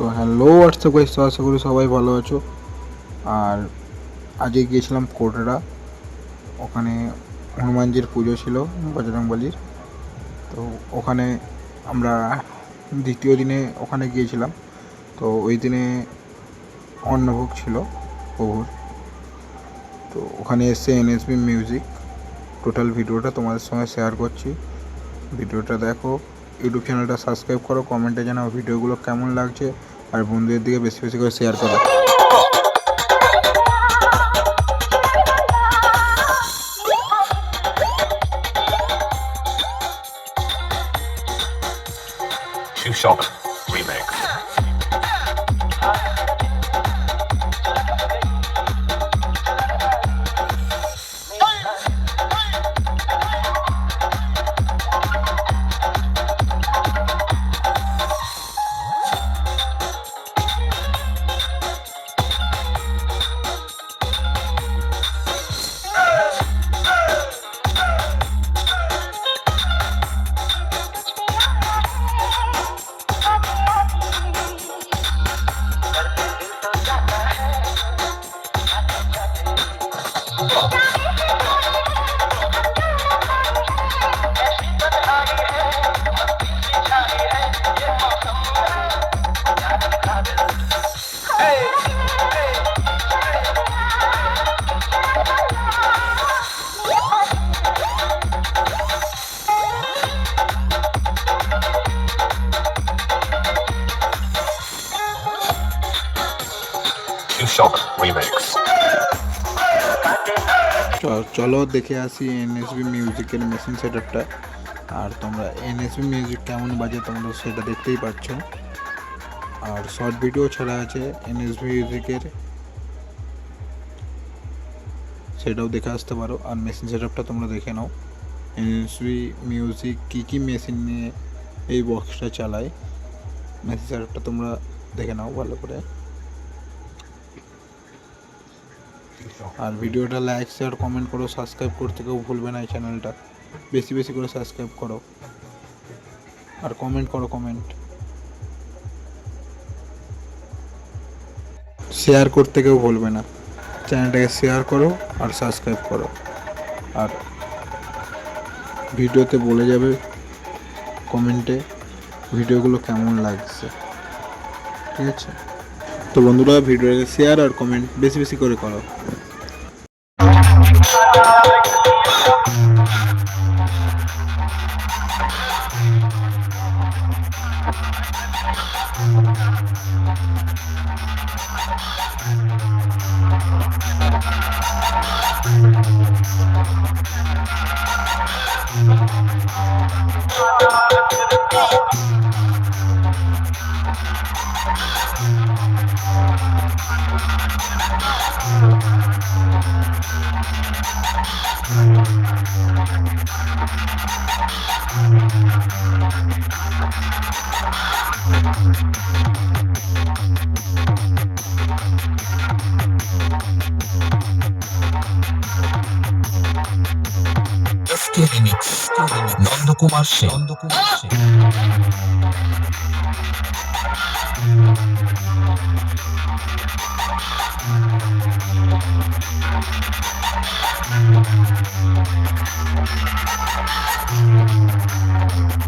তো hello WhatsApp guys তো আশা করি সবাই ভালো আছো। আর আজকে গিয়েছিলাম কোটরা। ওখানে হনুমানজির পুজো ছিল বজরংবলির তো ওখানে আমরা দ্বিতীয় দিনে ওখানে গিয়েছিলাম। তো ওই দিনে অন্নভোগ ছিল, প্রভুর। তো ওখানে এসে এনএসবি মিউজিক টোটাল ভিডিওটা তোমাদের সঙ্গে শেয়ার করছি। ভিডিওটা দেখো ইউটিউব চ্যানেলটা সাবস্ক্রাইব করো কমেন্টে জানাও ভিডিওগুলো কেমন লাগছে। আর বন্ধুদের দিকে বেশি বেশি করে শেয়ার করো। Shoe Shop Remix. চলো দেখে আসি এনএসবি মিউজিকের মেশিন সেট আপটা আর তোমরা এনএসবি মিউজিক কেমন বাজে তোমরা সেটা দেখতেই পাচ্ছ। আর শর্ট ভিডিও ছাড়া আছে এনএসবি মিউজিকের সেটাও দেখে আসতে পারো। আর মেশিন সেট আপটা তোমরা দেখে নাও। এনএসবি মিউজিক কী কী মেশিন নিয়ে এই বক্সটা চালায়। মেশিন সেট আপটা তোমরা দেখে নাও ভালো করে। আর ভিডিওটা লাইক শেয়ার কমেন্ট করো সাবস্ক্রাইব করতে কেউ ভুলবে না এই চ্যানেলটা বেশি বেশি করে সাবস্ক্রাইব করো। আর কমেন্ট করো কমেন্ট শেয়ার করতে কেউ ভুলবে না। চ্যানেলটাকে শেয়ার করো আর সাবস্ক্রাইব করো। আর ভিডিওতে বলে যাবে কমেন্টে ভিডিওগুলো কেমন লাগছে। ঠিক আছে? তো বন্ধুরা, ভিডিওটাকে শেয়ার আর কমেন্ট বেশি বেশি করে করো। You. Nando Kumashi. Nando Kumashi. Ah!